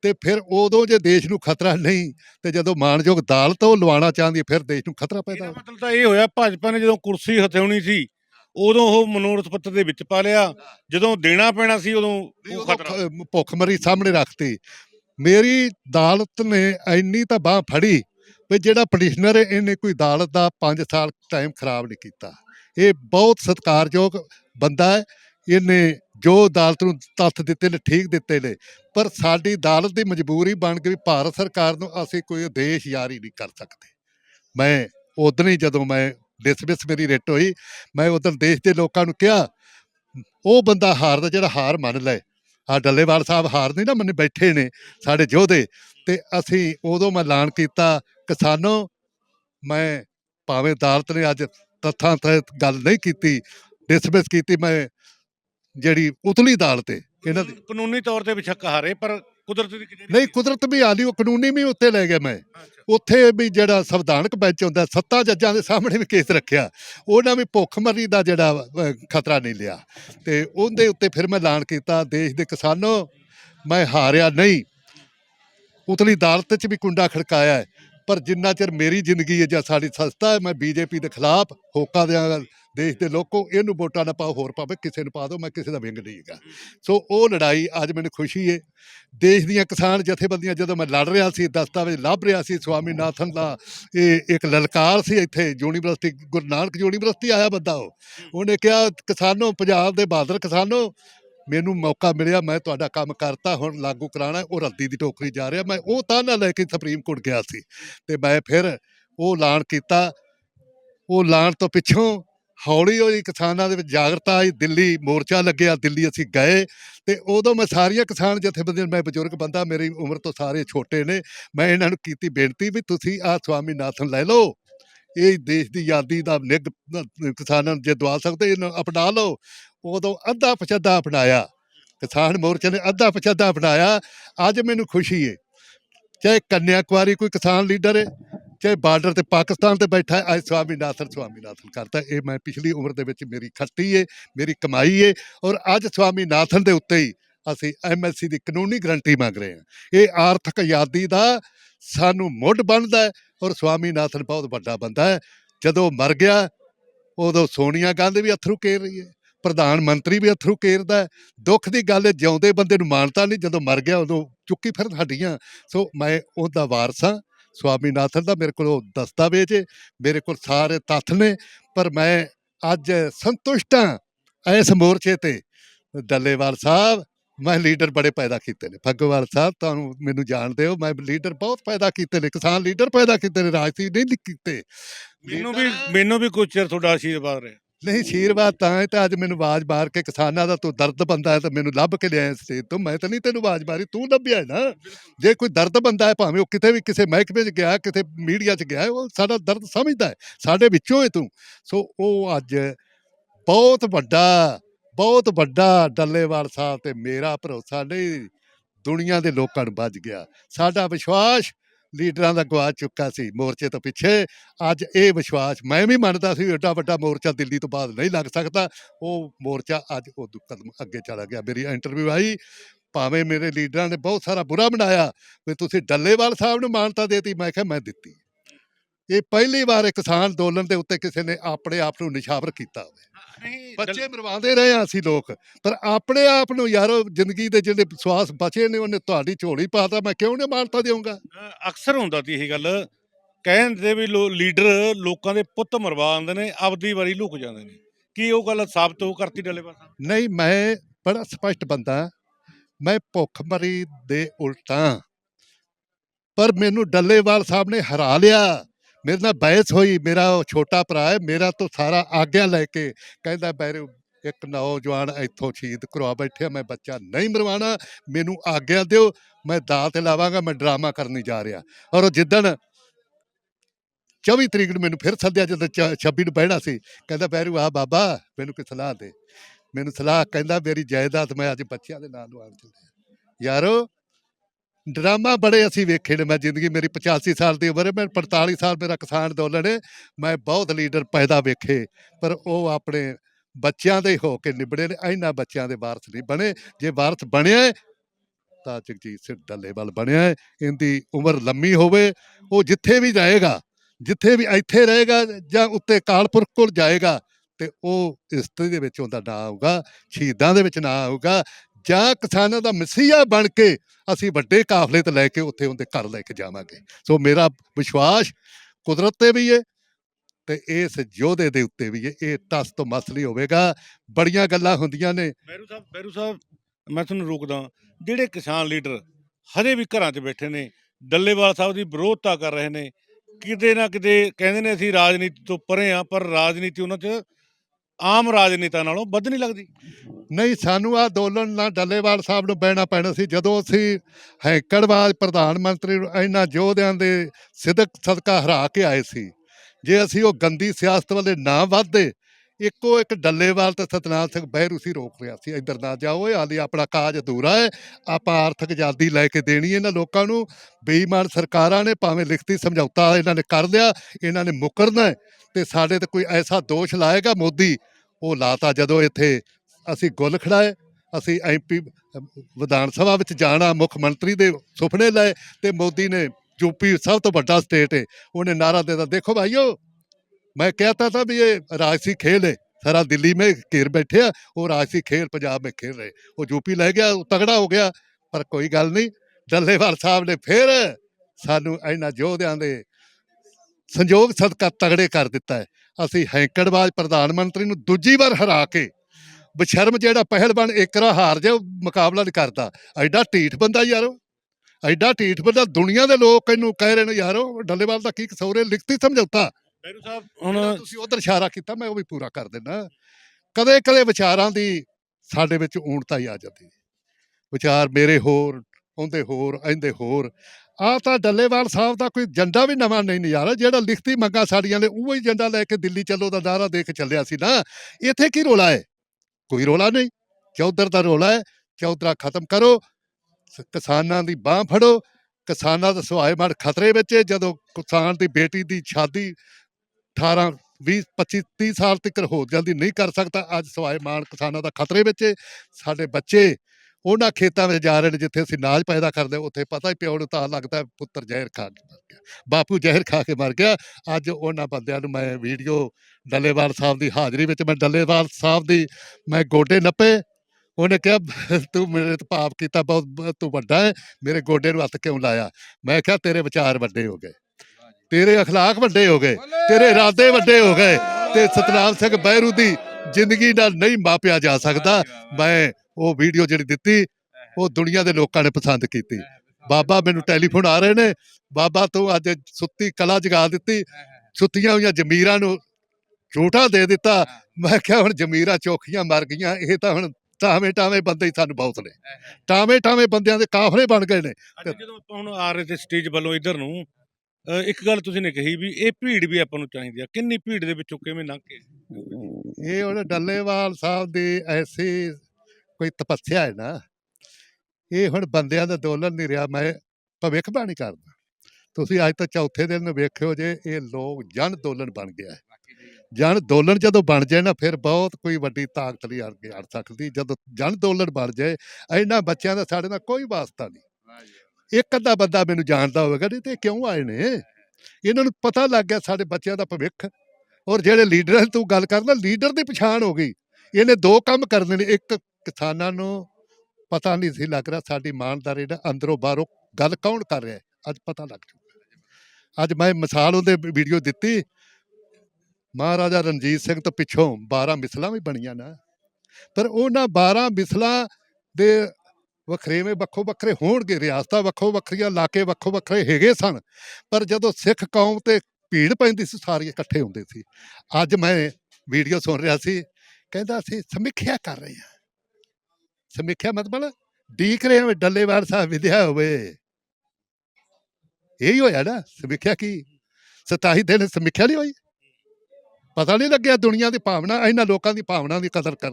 ਤੇ ਫਿਰ ਉਦੋਂ ਜੇ ਦੇਸ਼ ਨੂੰ ਖਤਰਾ ਨਹੀਂ ਤੇ ਜਦੋਂ ਮਾਨਯੋਗ ਅਦਾਲਤ ਉਹ ਲਵਾਉਣਾ ਚਾਹੁੰਦੀ ਫਿਰ ਦੇਸ਼ ਨੂੰ ਖਤਰਾ ਪੈਦਾ ਇਹਦਾ ਮਤਲਬ ਤਾਂ ਇਹ ਹੋਇਆ ਭਾਜਪਾ ਨੇ ਜਦੋਂ ਕੁਰਸੀ ਹਥਿਆਉਣੀ ਸੀ ਉਦੋਂ ਉਹ ਮਨੋਰਥ ਪੱਤਰ ਦੇ ਵਿੱਚ ਪਾ ਲਿਆ। ਜਦੋਂ ਦੇਣਾ ਪੈਣਾ ਸੀ ਉਦੋਂ ਨਹੀਂ, ਉਹ ਉਦੋਂ ਖਤਰਾ। ਖ- ਭੁੱਖਮਰੀ ਸਾਹਮਣੇ ਰੱਖਤੀ। ਮੇਰੀ ਅਦਾਲਤ ਨੇ ਇੰਨੀ ਤਾਂ ਬਾਹ ਫੜੀ ਵੀ ਜਿਹੜਾ ਪਟੀਸ਼ਨਰ ਹੈ ਇਹਨੇ ਕੋਈ ਅਦਾਲਤ ਦਾ 5 ਸਾਲ ਟਾਈਮ ਖਰਾਬ ਨਹੀਂ ਕੀਤਾ। ਇਹ ਬਹੁਤ ਸਤਿਕਾਰਯੋਗ ਬੰਦਾ ਹੈ ਇਹਨੇ ਜੋ ਅਦਾਲਤ ਨੂੰ ਤੱਥ ਦਿੱਤੇ ਨੇ, ਠੀਕ ਦਿੱਤੇ ਨੇ, ਪਰ ਸਾਡੀ ਅਦਾਲਤ ਦੀ ਮਜਬੂਰੀ ਬਣ ਗਈ ਭਾਰਤ ਸਰਕਾਰ ਨੂੰ ਅਸੀਂ ਕੋਈ ਉਦੇਸ਼ ਯਾਰੀ ਨਹੀਂ ਕਰ ਸਕਦੇ। ਮੈਂ ਉਦੋਂ ਹੀ ਜਦੋਂ ਮੈਂ ਡਿਸਮਿਸ ਮੇਰੀ ਰਿਟ ਹੋਈ, ਮੈਂ ਉਦੋਂ ਦੇਸ਼ ਦੇ ਲੋਕਾਂ ਨੂੰ ਕਿਹਾ, ਉਹ ਬੰਦਾ ਹਾਰਦਾ ਜਿਹੜਾ ਹਾਰ ਮੰਨ ਲੈ ਆ ਡੱਲੇਵਾਲ ਸਾਹਿਬ ਹਾਰ ਨਹੀਂ ਨਾ ਮੰਨੇ, ਬੈਠੇ ਨੇ ਸਾਡੇ ਯੋਧੇ, ਤੇ ਅਸੀਂ ਉਦੋਂ ਮੈਂ ਐਲਾਨ ਕੀਤਾ, ਕਿਸਾਨੋ, ਮੈਂ ਭਾਵੇਂ ਅਦਾਲਤ ਨੇ ਅੱਜ ਤੱਥਾਂ ਤਹਿਤ ਗੱਲ ਨਹੀਂ ਕੀਤੀ ਡਿਸਮਿਸ ਕੀਤੀ, ਮੈਂ ਜਿਹੜੀ ਉਤਲੀ ਅਦਾਲਤ ਹੈ ਇਹਨਾਂ ਦੀ। ਕਾਨੂੰਨੀ ਤੌਰ ਤੇ ਬਿਸ਼ੱਕ ਹਾਰੇ ਪਰ ਕੁਦਰਤ ਦੀ ਨਹੀਂ ਕੁਦਰਤ ਵੀ ਆਲੀ ਉਹ ਕਾਨੂੰਨੀ ਵੀ ਉੱਤੇ ਲੈ ਗਿਆ ਮੈਂ। ਉੱਥੇ ਵੀ ਜਿਹੜਾ ਸੰਵਿਧਾਨਕ ਬੈਂਚ ਹੁੰਦਾ ਸੱਤਾ ਜੱਜਾਂ ਦੇ ਸਾਹਮਣੇ ਵੀ ਕੇਸ ਰੱਖਿਆ। ਉਹਨਾਂ ਵੀ ਭੁੱਖਮਰੀ ਦਾ ਜਿਹੜਾ ਅਹ, ਖਤਰਾ ਨਹੀਂ ਲਿਆ। ਤੇ ਉਹਦੇ ਉੱਤੇ ਫਿਰ ਮੈਂ ਐਲਾਨ ਕੀਤਾ ਦੇਸ਼ ਦੇ ਕਿਸਾਨੋ ਮੈਂ ਹਾਰਿਆ ਨਹੀਂ। ਉਤਲੀ ਅਦਾਲਤ 'ਚ ਵੀ ਕੁੰਡਾ ਖੜਕਾਇਆ ਹੈ। ਪਰ ਜਿੰਨਾ ਚਿਰ ਮੇਰੀ ਜ਼ਿੰਦਗੀ ਹੈ ਜਾਂ ਸਾਡੀ ਸੰਸਥਾ ਹੈ, ਮੈਂ ਬੀਜੇਪੀ ਦੇ ਖਿਲਾਫ ਹੋਕਾ ਦਿਆਂਗਾ ਦੇਸ਼ ਦੇ ਲੋਕੋ ਇਹਨੂੰ ਵੋਟਾਂ ਨਾ ਪਾਓ, ਹੋਰ ਪਾਵੇ ਕਿਸੇ ਨੂੰ ਪਾ ਦਿਓ, ਮੈਂ ਕਿਸੇ ਦਾ ਵਿੰਗ ਨਹੀਂ ਹੈਗਾ। ਸੋ ਉਹ ਲੜਾਈ ਅੱਜ ਮੈਨੂੰ ਖੁਸ਼ੀ ਹੈ। ਦੇਸ਼ ਦੀਆਂ ਕਿਸਾਨ ਜਥੇਬੰਦੀਆਂ ਜਦੋਂ ਮੈਂ ਲੜ ਰਿਹਾ ਸੀ, ਦਸਤਾਵੇਜ਼ ਲੱਭ ਰਿਹਾ ਸੀ, ਸਵਾਮੀਨਾਥਨ ਦਾ ਇਹ ਇੱਕ ਲਲਕਾਰ ਸੀ ਇੱਥੇ, ਯੂਨੀਵਰਸਿਟੀ, ਗੁਰੂ ਨਾਨਕ ਯੂਨੀਵਰਸਿਟੀ ਆਇਆ ਬੰਦਾ ਉਹ। ਉਹਨੇ ਕਿਹਾ, ਕਿਸਾਨੋ, ਪੰਜਾਬ ਦੇ ਬਹਾਦਰ ਕਿਸਾਨੋ ਮੈਨੂੰ ਮੌਕਾ ਮਿਲਿਆ, ਮੈਂ ਤੁਹਾਡਾ ਕੰਮ ਕਰਤਾ, ਹੁਣ ਲਾਗੂ ਕਰਾਣਾ ਉਹ ਰੱਦੀ ਦੀ ਟੋਕਰੀ ਜਾ ਰਿਹਾ, ਮੈਂ ਉਹ ਤਾਂ ਨਾ ਲੈ ਕੇ ਸੁਪਰੀਮ ਕੋਰਟ ਗਿਆ ਸੀ ਤੇ ਮੈਂ ਫਿਰ ਉਹ ਐਲਾਨ ਕੀਤਾ। ਉਹ ਐਲਾਨ ਤੋਂ ਪਿੱਛੋਂ ਹੌਲੀ ਹੌਲੀ ਕਿਸਾਨਾਂ ਦੇ ਵਿੱਚ ਜਾਗਰਤਾ ਆਈ, ਦਿੱਲੀ ਮੋਰਚਾ ਲੱਗਿਆ, ਦਿੱਲੀ ਅਸੀਂ ਗਏ ਤੇ ਉਦੋਂ ਮੈਂ ਸਾਰੀਆਂ ਕਿਸਾਨ ਜਥੇਬੰਦੀਆਂ, ਮੈਂ ਬਜ਼ੁਰਗ ਬੰਦਾ, ਮੇਰੀ ਉਮਰ ਤੋਂ ਸਾਰੇ ਛੋਟੇ ਨੇ, ਮੈਂ ਇਹਨਾਂ ਨੂੰ ਕੀਤੀ ਬੇਨਤੀ ਵੀ ਤੁਸੀਂ ਆ ਸਵਾਮੀਨਾਥਨ ਲੈ ਲਓ, ਇਹ ਦੇਸ਼ ਦੀ ਆਜ਼ਾਦੀ ਦਾ ਨਿੱਘ ਕਿਸਾਨਾਂ ਨੂੰ ਜੇ ਦਵਾ ਸਕਦੇ, ਇਹਨੂੰ ਅਪਣਾ ਲਓ ਉਦੋਂ ਅੱਧਾ ਪਛੱਧਾ ਅਪਣਾਇਆ। ਕਿਸਾਨ ਮੋਰਚੇ ਨੇ ਅੱਧਾ ਪਛੱਧਾ ਅਪਣਾਇਆ। ਅੱਜ ਮੈਨੂੰ ਖੁਸ਼ੀ ਹੈ ਚਾਹੇ ਕੰਨਿਆ ਕੁਮਾਰੀ ਕੋਈ ਕਿਸਾਨ ਲੀਡਰ ਹੈ ਚਾਹੇ ਬਾਰਡਰ ਤੇ ਪਾਕਿਸਤਾਨ ਤੇ ਬੈਠਾ ਹੈ ਅੱਜ ਸਵਾਮੀਨਾਥਨ ਸਵਾਮੀਨਾਥਨ ਕਰਦਾ ਇਹ ਮੈਂ ਪਿਛਲੀ ਉਮਰ ਦੇ ਵਿੱਚ ਮੇਰੀ ਖੱਟੀ ਹੈ ਮੇਰੀ ਕਮਾਈ ਹੈ ਔਰ ਅੱਜ ਸਵਾਮੀਨਾਥਨ ਦੇ ਉੱਤੇ ਹੀ ਅਸੀਂ ਐਮਐਲਸੀ ਦੀ ਕਾਨੂੰਨੀ ਗਰੰਟੀ ਮੰਗ ਰਹੇ ਹਾਂ। ਇਹ ਆਰਥਿਕ ਆਜ਼ਾਦੀ ਦਾ ਸਾਨੂੰ ਮੁੱਢ ਬਣਦਾ ਹੈ ਔਰ ਸਵਾਮੀਨਾਥਨ ਬਹੁਤ ਵੱਡਾ ਬੰਦਾ ਹੈ ਜਦੋਂ ਮਰ ਗਿਆ, ਉਦੋਂ ਸੋਨੀਆ ਗਾਂਧੀ ਵੀ ਅਥਰੂ ਕੇਰ ਰਹੀ ਹੈ ਪ੍ਰਧਾਨ ਮੰਤਰੀ ਵੀ ਅਥਰੂ ਕੇਰਦਾ ਦੁੱਖ ਦੀ ਗੱਲ ਜਿਉਂਦੇ ਬੰਦੇ ਨੂੰ ਮਾਨਤਾ ਨਹੀਂ, ਜਦੋਂ ਮਰ ਗਿਆ ਉਦੋਂ ਚੁੱਕੀ ਫਿਰ ਹੱਡੀਆਂ। ਸੋ ਮੈਂ ਉਹਦਾ ਵਾਰਸ ਹਾਂ। ਸਵਾਮੀਨਾਥਨ ਦਾ ਮੇਰੇ ਕੋਲ ਉਹ ਦਸਤਾਵੇਜ਼ ਹੈ। ਮੇਰੇ ਕੋਲ ਸਾਰੇ ਤੱਥ ਨੇ। ਪਰ ਮੈਂ ਅੱਜ ਸੰਤੁਸ਼ਟ ਹਾਂ ਇਸ ਮੋਰਚੇ ਤੇ। ਡੱਲੇਵਾਲ ਸਾਹਿਬ, ਮੈਂ ਲੀਡਰ ਬੜੇ ਪੈਦਾ ਕੀਤੇ ਨੇ। ਫੱਗਵਾਲ ਸਾਹਿਬ, ਤੁਹਾਨੂੰ ਮੈਨੂੰ ਜਾਣਦੇ ਹੋ ਮੈਂ ਲੀਡਰ ਬਹੁਤ ਪੈਦਾ ਕੀਤੇ ਨੇ। ਕਿਸਾਨ ਲੀਡਰ ਪੈਦਾ ਕੀਤੇ ਨੇ। ਰਾਜਨੀਤੀ ਨਹੀਂ ਕੀਤੇ ਮੈਨੂੰ ਵੀ ਮੈਨੂੰ ਵੀ ਕੁਝ ਚਿਰ ਤੁਹਾਡਾ ਆਸ਼ੀਰਵਾਦ ਰਿਹਾ। ਨਹੀਂ ਆਸ਼ੀਰਵਾਦ ਤਾਂ ਹੈ ਤਾਂ ਅੱਜ ਮੈਨੂੰ ਆਵਾਜ਼ ਮਾਰ ਕੇ ਕਿਸਾਨਾਂ ਦਾ ਤੂੰ ਦਰਦ ਬੰਦਾ ਹੈ ਤਾਂ ਮੈਨੂੰ ਲੱਭ ਕੇ ਲਿਆਇਆ ਸਟੇਜ ਤੋਂ। ਮੈਂ ਤਾਂ ਨਹੀਂ ਤੈਨੂੰ ਆਵਾਜ਼ ਮਾਰੀ ਤੂੰ ਲੱਭਿਆ ਹੈ ਨਾ। ਜੇ ਕੋਈ ਦਰਦ ਬੰਦਾ ਹੈ ਭਾਵੇਂ ਉਹ ਕਿਤੇ ਵੀ ਕਿਸੇ ਮਹਿਕਮੇ 'ਚ ਗਿਆ ਕਿਤੇ ਮੀਡੀਆ 'ਚ ਗਿਆ ਉਹ ਸਾਡਾ ਦਰਦ ਸਮਝਦਾ ਹੈ ਸਾਡੇ ਵਿੱਚੋਂ ਹੈ ਤੂੰ। ਸੋ ਉਹ ਅੱਜ ਬਹੁਤ ਵੱਡਾ ਬਹੁਤ ਵੱਡਾ ਡੱਲੇਵਾਲ ਸਾਹਿਬ ਤੇ ਮੇਰਾ ਭਰੋਸਾ ਨਹੀਂ ਦੁਨੀਆ ਦੇ ਲੋਕਾਂ ਨੂੰ ਵੱਜ ਗਿਆ। ਸਾਡਾ ਵਿਸ਼ਵਾਸ ਲੀਡਰਾਂ ਦਾ ਗਵਾ ਚੁੱਕਾ ਸੀ ਮੋਰਚੇ ਤੋਂ ਪਿੱਛੇ। ਅੱਜ ਇਹ ਵਿਸ਼ਵਾਸ ਮੈਂ ਵੀ ਮੰਨਦਾ ਸੀ ਏਡਾ ਵੱਡਾ ਮੋਰਚਾ ਦਿੱਲੀ ਤੋਂ ਬਾਅਦ ਨਹੀਂ ਲੱਗ ਸਕਦਾ। ਉਹ ਮੋਰਚਾ ਅੱਜ ਉਹ ਕਦਮ ਅੱਗੇ ਚਲਾ ਗਿਆ। ਮੇਰੀ ਇੰਟਰਵਿਊ ਆਈ, ਭਾਵੇਂ ਮੇਰੇ ਲੀਡਰਾਂ ਨੇ ਬਹੁਤ ਸਾਰਾ ਬੁਰਾ ਬਣਾਇਆ, ਵੀ ਤੁਸੀਂ ਡੱਲੇਵਾਲ ਸਾਹਿਬ ਨੂੰ ਮਾਨਤਾ ਦੇਤੀ, ਮੈਂ ਕਿਹਾ ਮੈਂ ਦਿੱਤੀ। ਇਹ ਪਹਿਲੀ ਵਾਰ ਇਹ ਕਿਸਾਨ ਅੰਦੋਲਨ ਦੇ ਉੱਤੇ ਕਿਸੇ ਨੇ ਆਪਣੇ ਆਪ ਨੂੰ ਨਿਸ਼ਾਵਰ ਕੀਤਾ ਹੋਵੇ। ਬੱਚੇ ਮਰਵਾਉਂਦੇ ਰਹੇ ਆ ਅਸੀਂ ਲੋਕ ਪਰ ਆਪਣੇ ਆਪ ਨੂੰ ਯਾਰੋ ਜ਼ਿੰਦਗੀ ਦੇ ਜਿਹੜੇ ਸਵਾਸ ਬਚੇ ਨੇ ਉਹਨੇ ਤੁਹਾਡੀ ਝੋਲੀ ਪਾਤਾ ਮੈਂ ਕਿਉਂ ਨਹੀਂ ਮਾਨਤਾ ਦੇਵਾਂਗਾ ਅਕਸਰ ਹੁੰਦਾ ਸੀ ਇਹ ਗੱਲ ਕਹਿੰਦੇ ਵੀ ਲੀਡਰ ਲੋਕਾਂ ਦੇ ਪੁੱਤ ਮਰਵਾ ਆਉਂਦੇ ਨੇ ਆਪਦੀ ਵਾਰੀ ਲੁਕ ਜਾਂਦੇ ਨੇ। ਕੀ ਉਹ ਗੱਲ ਸਾਬਤ ਹੋ ਕਰਤੀ ਡੱਲੇਵਾਲ ਸਾਹਿਬ ਨਹੀਂ ਮੈਂ ਬੜਾ ਸਪਸ਼ਟ ਬੰਦਾ ਮੈਂ ਭੁੱਖਮਰੀ ਦੇ ਉਲਟਾਂ ਪਰ ਮੈਨੂੰ ਡੱਲੇਵਾਲ ਸਾਹਿਬ ਨੇ ਹਰਾ ਲਿਆ। ਮੇਰੇ ਨਾਲ ਬਹਿਸ ਹੋਈ, ਮੇਰਾ ਉਹ ਛੋਟਾ ਭਰਾ ਹੈ, ਮੇਰਾ ਤੋਂ ਸਾਰਾ ਆਗਿਆ ਲੈ ਕੇ ਕਹਿੰਦਾ ਬੈਰੂ ਇੱਕ ਨੌਜਵਾਨ ਇੱਥੋਂ ਸ਼ਹੀਦ ਕਰਵਾ ਬੈਠਿਆ, ਮੈਂ ਬੱਚਾ ਨਹੀਂ ਮਰਵਾਣਾ ਮੈਨੂੰ ਆਗਿਆ ਦਿਓ, ਮੈਂ ਦਾਤ ਲਾਵਾਂਗਾ, ਮੈਂ ਡਰਾਮਾ ਕਰਨ ਨਹੀਂ ਜਾ ਰਿਹਾ। ਔਰ ਉਹ ਜਿੱਦਣ 24 ਤਰੀਕ ਨੂੰ ਮੈਨੂੰ ਫਿਰ ਸੱਦਿਆ, ਜਦੋਂ ਚ- 26 ਨੂੰ ਬਹਿਣਾ ਸੀ, ਕਹਿੰਦਾ ਬੈਰੂ ਆ ਬਾਬਾ, ਮੈਨੂੰ ਕੋਈ ਸਲਾਹ ਦੇ। ਮੈਨੂੰ ਸਲਾਹ, ਕਹਿੰਦਾ ਮੇਰੀ ਜਾਇਦਾਦ ਮੈਂ ਅੱਜ ਬੱਚਿਆਂ ਦੇ ਨਾਂ ਲਵਾਉਣ ਚੱਲਿਆ ਯਾਰੋ ਡਰਾਮਾ ਬੜੇ ਅਸੀਂ ਵੇਖੇ ਨੇ ਮੈਂ ਜ਼ਿੰਦਗੀ ਮੇਰੀ 85 ਸਾਲ ਦੀ ਉਮਰ ਹੈ ਮੈਂ 45 ਸਾਲ ਮੇਰਾ ਕਿਸਾਨ ਅੰਦੋਲਨ ਹੈ ਮੈਂ ਬਹੁਤ ਲੀਡਰ ਪੈਦਾ ਵੇਖੇ ਪਰ ਉਹ ਆਪਣੇ ਬੱਚਿਆਂ ਦੇ ਹੋ ਕੇ ਨਿਬੜੇ ਨੇ ਇਹਨਾਂ ਬੱਚਿਆਂ ਦੇ ਵਾਰਸ ਨਹੀਂ ਬਣੇ ਜੇ ਵਾਰਸ ਬਣਿਆ ਤਾਂ ਜਗਜੀਤ ਸਿੰਘ ਡੱਲੇਵਾਲ ਬਣਿਆ ਹੈ ਇਹਦੀ ਉਮਰ ਲੰਮੀ ਹੋਵੇ ਉਹ ਜਿੱਥੇ ਵੀ ਜਾਏਗਾ ਜਿੱਥੇ ਵੀ ਇੱਥੇ ਰਹੇਗਾ ਜਾਂ ਉੱਤੇ ਕਾਲਪੁਰਖ ਕੋਲ ਜਾਏਗਾ ਤੇ ਉਹ ਇਸਤਰੀ ਦੇ ਵਿੱਚ ਉਹਦਾ ਨਾਂ ਆਊਗਾ ਸ਼ਹੀਦਾਂ ਦੇ ਵਿੱਚ ਨਾਂ ਆਊਗਾ ਜਾਂ ਕਿਸਾਨਾਂ ਦਾ ਮਸੀਹਾ ਬਣ ਕੇ ਅਸੀਂ ਵੱਡੇ ਕਾਫਲੇ ਤੇ ਲੈ ਕੇ ਉੱਥੇ ਉਹਦੇ ਘਰ ਲੈ ਕੇ ਜਾਵਾਂਗੇ। ਸੋ ਮੇਰਾ ਵਿਸ਼ਵਾਸ ਕੁਦਰਤ ਤੇ ਵੀ ਹੈ ਤੇ ਇਸ ਯੋਧੇ ਦੇ ਉੱਤੇ ਵੀ ਹੈ ਇਹ ਤਸ ਤੋਂ ਮਸਲੀ ਹੋਵੇਗਾ। ਬੜੀਆਂ ਗੱਲਾਂ ਹੁੰਦੀਆਂ ਨੇ। ਬੈਰੂ ਸਾਹਿਬ ਬੈਰੂ ਸਾਹਿਬ, ਮੈਂ ਤੁਹਾਨੂੰ ਰੋਕਦਾ ਜਿਹੜੇ ਕਿਸਾਨ ਲੀਡਰ ਹਜੇ ਵੀ ਘਰਾਂ 'ਚ ਬੈਠੇ ਨੇ, ਡੱਲੇਵਾਲ ਸਾਹਿਬ ਦੀ ਵਿਰੋਧਤਾ ਕਰ ਰਹੇ ਨੇ, ਕਿਤੇ ਨਾ ਕਿਤੇ ਕਹਿੰਦੇ ਨੇ ਅਸੀਂ ਰਾਜਨੀਤੀ ਤੋਂ ਪਰੇ ਆ ਪਰ ਰਾਜਨੀਤੀ ਉਹਨਾਂ 'ਚ ਆਮ ਰਾਜਨੀਤਾ ਨਾਲੋਂ ਵੱਧ ਨਹੀਂ ਲੱਗਦੀ। ਨਹੀਂ, ਸਾਨੂੰ ਆ ਅੰਦੋਲਨ ਨਾਲ ਡੱਲੇਵਾਲ ਸਾਹਿਬ ਨੂੰ ਬਹਿਣਾ ਪੈਣਾ ਸੀ। ਜਦੋਂ ਅਸੀਂ ਹੈਂਕੜਵਾਜ ਪ੍ਰਧਾਨ ਮੰਤਰੀ ਨੂੰ ਇਹਨਾਂ ਯੋਧਿਆਂ ਦੇ ਸਿਦਕ ਸਦਕਾ ਹਰਾ ਕੇ ਆਏ ਸੀ, ਜੇ ਅਸੀਂ ਉਹ ਗੰਦੀ ਸਿਆਸਤ ਵਾਲੇ ਨਾ ਵੱਧਦੇ, ਇੱਕੋ ਇੱਕ ਡੱਲੇਵਾਲ ਤੇ ਸਤਨਾਮ ਸਿੰਘ ਬਹਿਰੂ ਸੀ ਰੋਕ ਰਿਹਾ ਸੀ। ਇੱਧਰ ਨਾ ਜਾਓ, ਇਹ ਹਾਲੀ ਆਪਣਾ ਕਾਜ ਅਧੂਰਾ ਹੈ। ਆਪਾਂ ਆਰਥਿਕ ਆਜ਼ਾਦੀ ਲੈ ਕੇ ਦੇਣੀ ਇਹਨਾਂ ਲੋਕਾਂ ਨੂੰ। ਬੇਈਮਾਨ ਸਰਕਾਰਾਂ ਨੇ ਭਾਵੇਂ ਲਿਖਤੀ ਸਮਝੌਤਾ ਇਹਨਾਂ ਨੇ ਕਰ ਲਿਆ, ਇਹਨਾਂ ਨੇ ਮੁਕਰਨਾ ਹੈ ਤੇ ਸਾਡੇ ਤੇ ਕੋਈ ਐਸਾ ਦੋਸ਼ ਲਾਏਗਾ ਮੋਦੀ ਉਹ ਲਾਤਾ ਜਦੋਂ ਇੱਥੇ ਅਸੀਂ ਗੁੱਲ ਖੜਾਏ ਅਸੀਂ ਐਮਪੀ ਵਿਧਾਨ ਸਭਾ ਵਿੱਚ ਜਾਣਾ ਮੁੱਖ ਮੰਤਰੀ ਦੇ ਸੁਪਨੇ ਲਏ ਤੇ ਮੋਦੀ ਨੇ ਯੂਪੀ ਸਭ ਤੋਂ ਵੱਡਾ ਸਟੇਟ ਹੈ ਉਹਨੇ ਨਾਰਾ ਦੇਦਾ ਦੇਖੋ ਭਾਈਓ ਮੈਂ कहता था भी ये राजसी खेल है सारा दिल्ली में घेर बैठे हैं और राजसी खेल पंजाब में खेल रहे वो यूपी ले गया वो तगड़ा हो गया ਪਰ ਕੋਈ ਗੱਲ ਨਹੀਂ ਡੱਲੇਵਾਲ ਸਾਹਿਬ ਨੇ ਫਿਰ ਸਾਨੂੰ ਇਹਨਾਂ ਯੋਧਿਆਂ ਦੇ ਸੰਯੋਗ ਸਦਕਾ ਤਗੜੇ ਕਰ ਦਿੱਤਾ ਹੈ ਅਸੀਂ ਹੈਂਕੜਬਾਜ਼ ਪ੍ਰਧਾਨ ਮੰਤਰੀ ਨੂੰ ਦੂਜੀ ਵਾਰ ਹਰਾ ਕੇ ਬਸ਼ਰਮ ਜਿਹੜਾ ਪਹਿਲਵਾਨ ਇੱਕਰਾ ਹਾਰ ਜਾ ਮੁਕਾਬਲਾ ਨਹੀਂ ਕਰਦਾ। ਐਡਾ ਢੀਠ ਬੰਦਾ ਯਾਰੋ। ਐਡਾ ਢੀਠ ਬੰਦਾ ਦੁਨੀਆ ਦੇ ਲੋਕ ਇਹਨੂੰ ਕਹਿ ਰਹੇ ਨੇ ਯਾਰੋ ਡੱਲੇਵਾਲ ਦਾ ਕੀ ਕਸੂਰ ਲਿਖਤੀ ਸਮਝੌਤਾ। ਬੈਰੂ ਸਾਹਿਬ ਹੁਣ ਤੁਸੀਂ ਉਧਰ ਇਸ਼ਾਰਾ ਕੀਤਾ ਮੈਂ ਉਹ ਵੀ ਪੂਰਾ ਕਰ ਦਿੰਦਾ। ਕਦੇ ਕਦੇ ਵਿਚਾਰਾਂ ਦੀ ਸਾਡੇ ਵਿੱਚ ਊਣਤਾ ਹੀ ਆ ਜਾਂਦੀ। ਹੈ। ਵਿਚਾਰ ਮੇਰੇ ਹੋਰ ਉਹਦੇ ਹੋਰ ਇਹਦੇ ਹੋਰ। ਆ ਤਾਂ ਡੱਲੇਵਾਲ ਸਾਹਿਬ ਦਾ ਕੋਈ ਏਜੰਡਾ ਵੀ ਨਵਾਂ ਨਹੀਂ ਨਜ਼ਾਰਾ ਜਿਹੜਾ ਲਿਖਤੀ ਮੰਗਾਂ ਸਾਡੀਆਂ ਨੇ ਉਹ ਹੀ ਏਜੰਡਾ ਲੈ ਕੇ ਦਿੱਲੀ ਚੱਲੋ ਦਾ ਨਾਰਾ ਦੇ ਕੇ ਚੱਲਿਆ ਸੀ ਨਾ। ਇੱਥੇ ਕੀ ਰੋਲਾ ਹੈ? ਕੋਈ ਰੋਲਾ ਨਹੀਂ। ਚੌਧਰ ਦਾ ਰੋਲਾ ਹੈ। ਚੌਧਰਾ ਖਤਮ ਕਰੋ। ਕਿਸਾਨਾਂ ਦੀ ਬਾਹ ਫੜੋ। ਕਿਸਾਨਾਂ ਦਾ ਸਵਾਇਮਾਨ ਖਤਰੇ ਵਿੱਚ ਹੈ। ਜਦੋਂ ਕਿਸਾਨ ਦੀ ਬੇਟੀ ਦੀ ਸ਼ਾਦੀ 18 20 25 30 ਸਾਲ ਤੱਕ ਹੋ ਜਾਂਦੀ, ਨਹੀਂ ਕਰ ਸਕਦਾ, ਅੱਜ ਸਵਾਏ ਮਾਨ ਕਿਸਾਨਾਂ ਦਾ ਖਤਰੇ ਵਿੱਚ ਸਾਡੇ ਬੱਚੇ ਉਹਨਾਂ ਖੇਤਾਂ ਵਿੱਚ ਜਾ ਰਹੇ ਨੇ ਜਿੱਥੇ ਅਸੀਂ ਨਾਜ ਪੈਦਾ ਕਰਦੇ ਉੱਥੇ ਪਤਾ ਹੀ ਪਿਓ ਨੂੰ ਤਾਂ ਲੱਗਦਾ ਹੈ ਪੁੱਤਰ ਜ਼ਹਿਰ ਖਾ ਕੇ ਮਰ ਗਿਆ ਬਾਪੂ ਜ਼ਹਿਰ ਖਾ ਕੇ ਮਰ ਗਿਆ ਅੱਜ ਉਹਨਾਂ ਬੰਦਿਆਂ ਨੂੰ ਮੈਂ ਵੀਡੀਓ ਡੱਲੇਵਾਲ ਸਾਹਿਬ ਦੀ ਹਾਜ਼ਰੀ ਵਿੱਚ ਮੈਂ ਡੱਲੇਵਾਲ ਸਾਹਿਬ ਦੀ ਮੈਂ ਗੋਡੇ ਨੱਪੇ ਉਹਨੇ ਕਿਹਾ ਤੂੰ ਮੇਰੇ ਤੇ ਪਾਪ ਕੀਤਾ ਬਹੁਤ ਬਹੁਤ ਤੂੰ ਵੱਡਾ ਹੈ ਮੇਰੇ ਗੋਡੇ ਨੂੰ ਹੱਥ ਕਿਉਂ ਲਾਇਆ ਮੈਂ ਕਿਹਾ ਤੇਰੇ ਵਿਚਾਰ ਵੱਡੇ ਹੋ ਗਏ ਤੇਰੇ اخلاق ਵੱਡੇ ਹੋ ਗਏ ਤੇਰੇ ਇਰਾਦੇ ਵੱਡੇ ਹੋ ਗਏ ਤੇ ਸਤਨਾਮ ਸਿੰਘ ਬਹਿਰੂ ਦੀ ਜ਼ਿੰਦਗੀ ਨਾਲ ਨਹੀਂ ਮਾਪਿਆ ਜਾ ਸਕਦਾ ਮੈਂ ਉਹ ਵੀਡੀਓ ਜਿਹੜੀ ਦਿੱਤੀ ਉਹ ਦੁਨੀਆ ਦੇ ਲੋਕਾਂ ਨੇ ਪਸੰਦ ਕੀਤੀ। ਬਾਬਾ ਮੈਨੂੰ ਟੈਲੀਫੋਨ ਆ ਰਹੇ ਨੇ। ਬਾਬਾ ਤੂੰ ਅੱਜ ਸੁੱਤੀ ਕਲਾ ਜਗਾ ਦਿੱਤੀ। ਸੁੱਤੀਆਂ ਹੋਈਆਂ ਜ਼ਮੀਰਾਂ ਨੂੰ ਝੂਠਾ ਦੇ ਦਿੱਤਾ। ਮੈਂ ਕਿਹਾ ਹੁਣ ਜ਼ਮੀਰਾਂ ਚੋਖੀਆਂ ਮਰ ਗਈਆਂ ਇਹ ਤਾਂ ਹੁਣ ਟਾਵੇਂ ਟਾਵੇਂ ਬੰਦੇ ਹੀ ਸਾਨੂੰ ਬਹੁਤ ਨੇ। ਟਾਵੇਂ ਟਾਵੇਂ ਬੰਦਿਆਂ ਦੇ ਕਾਫਲੇ ਬਣ ਗਏ ਨੇ। ਜਦੋਂ ਆਪਾਂ ਹੁਣ ਆ ਰਹੇ ਤੇ ਸਟੇਜ ਵੱਲੋਂ ਇਧਰ ਨੂੰ ਇੱਕ ਗੱਲ ਤੁਸੀਂ ਨੇ ਕਹੀ ਵੀ ਇਹ ਭੀੜ ਵੀ ਆਪਾਂ ਨੂੰ ਚਾਹੀਦੀ ਆ। ਕਿੰਨੀ ਭੀੜ ਦੇ ਵਿੱਚੋਂ ਕਿਵੇਂ ਲੰਘ ਕੇ ਇਹ ਹੁਣ ਡੱਲੇਵਾਲ ਸਾਹਿਬ ਦੀ ਐਸੀ ਕੋਈ ਤਪੱਸਿਆ ਹੈ ਨਾ ਇਹ ਹੁਣ ਬੰਦਿਆਂ ਦਾ ਅੰਦੋਲਨ ਨਹੀਂ ਰਿਹਾ ਮੈਂ ਭਵਿੱਖਬਾਣੀ ਕਰਦਾ। ਤੁਸੀਂ ਅੱਜ ਤੋਂ ਚੌਥੇ ਦਿਨ ਨੂੰ ਵੇਖਿਓ ਜੇ ਇਹ ਲੋਕ ਜਨ ਅੰਦੋਲਨ ਬਣ ਗਿਆ। ਹੈ ਜਨ ਅੰਦੋਲਨ ਜਦੋਂ ਬਣ ਜਾਏ ਨਾ ਫਿਰ ਬਹੁਤ ਕੋਈ ਵੱਡੀ ਤਾਕਤ ਨਹੀਂ ਅੱਗੇ ਅੜ ਸਕਦੀ। ਜਦੋਂ ਜਨ ਅੰਦੋਲਨ ਬਣ ਜਾਏ ਇਹਨਾਂ ਬੱਚਿਆਂ ਦਾ ਸਾਡੇ ਨਾਲ ਕੋਈ ਵਾਸਤਾ ਨਹੀਂ। ਇੱਕ ਅੱਧਾ ਬੰਦਾ ਮੈਨੂੰ ਜਾਣਦਾ ਹੋਵੇਗਾ ਨਹੀਂ ਤੇ ਕਿਉਂ ਆਏ ਨੇ? ਇਹਨਾਂ ਨੂੰ ਪਤਾ ਲੱਗ ਗਿਆ ਸਾਡੇ ਬੱਚਿਆਂ ਦਾ ਭਵਿੱਖ। ਔਰ ਜਿਹੜੇ ਲੀਡਰ ਤੂੰ ਗੱਲ ਕਰਦਾ ਲੀਡਰ ਦੀ ਪਛਾਣ ਹੋ ਗਈ। ਇਹਨੇ ਦੋ ਕੰਮ ਕਰਨੇ ਨੇ ਇੱਕ ਕਿਸਾਨਾਂ ਨੂੰ ਪਤਾ ਨਹੀਂ ਸੀ ਲੱਗ ਰਿਹਾ, ਸਾਡੀ ਇਮਾਨਦਾਰੀ ਦਾ ਅੰਦਰੋਂ ਬਾਹਰੋਂ ਗੱਲ ਕੌਣ ਕਰ ਰਿਹਾ ਅੱਜ ਪਤਾ ਲੱਗ ਜੂਗਾ ਅੱਜ ਮੈਂ ਮਿਸਾਲ ਉਹਦੇ ਵੀਡੀਓ ਦਿੱਤੀ। ਮਹਾਰਾਜਾ ਰਣਜੀਤ ਸਿੰਘ ਤੋਂ ਪਿੱਛੋਂ 12 ਮਿਸਲਾਂ ਵੀ ਬਣੀਆਂ ਨਾ। ਪਰ ਉਹਨਾਂ 12 ਮਿਸਲਾਂ ਦੇ ਵਖਰੇਵੇਂ ਵੱਖੋ ਵੱਖਰੇ ਹੋਣਗੇ, ਰਿਆਸਤਾਂ ਵੱਖੋ ਵੱਖਰੀਆਂ, ਇਲਾਕੇ ਵੱਖੋ ਵੱਖਰੇ ਹੈਗੇ ਸਨ। ਪਰ ਜਦੋਂ ਸਿੱਖ ਕੌਮ ਤੇ ਭੀੜ ਪੈਂਦੀ ਸੀ, ਸਾਰੇ ਇਕੱਠੇ ਹੁੰਦੇ ਸੀ। ਅੱਜ ਮੈਂ ਵੀਡੀਓ ਸੁਣ ਰਿਹਾ ਸੀ, ਕਹਿੰਦਾ ਸੀ ਸਮੀਖਿਆ ਕਰ ਰਹੇ ਹਾਂ। ਸਮੀਖਿਆ ਮਤਲਬ ਡੀਕ ਰਹੇ ਹਾਂ ਡੱਲੇਵਾਲ ਸਾਹਿਬ ਵਿਦਿਆ ਹੋਵੇ। ਇਹ ਹੀ ਹੋਇਆ ਨਾ, ਸਮੀਖਿਆ ਕੀ? 27 ਦਿਨ ਸਮੀਖਿਆ ਨਹੀਂ ਹੋਈ? ਪਤਾ ਨਹੀਂ ਲੱਗਿਆ ਦੁਨੀਆ ਦੀ ਭਾਵਨਾ, ਇਹਨਾਂ ਲੋਕਾਂ ਦੀ ਭਾਵਨਾ ਦੀ ਕਦਰ ਕਰ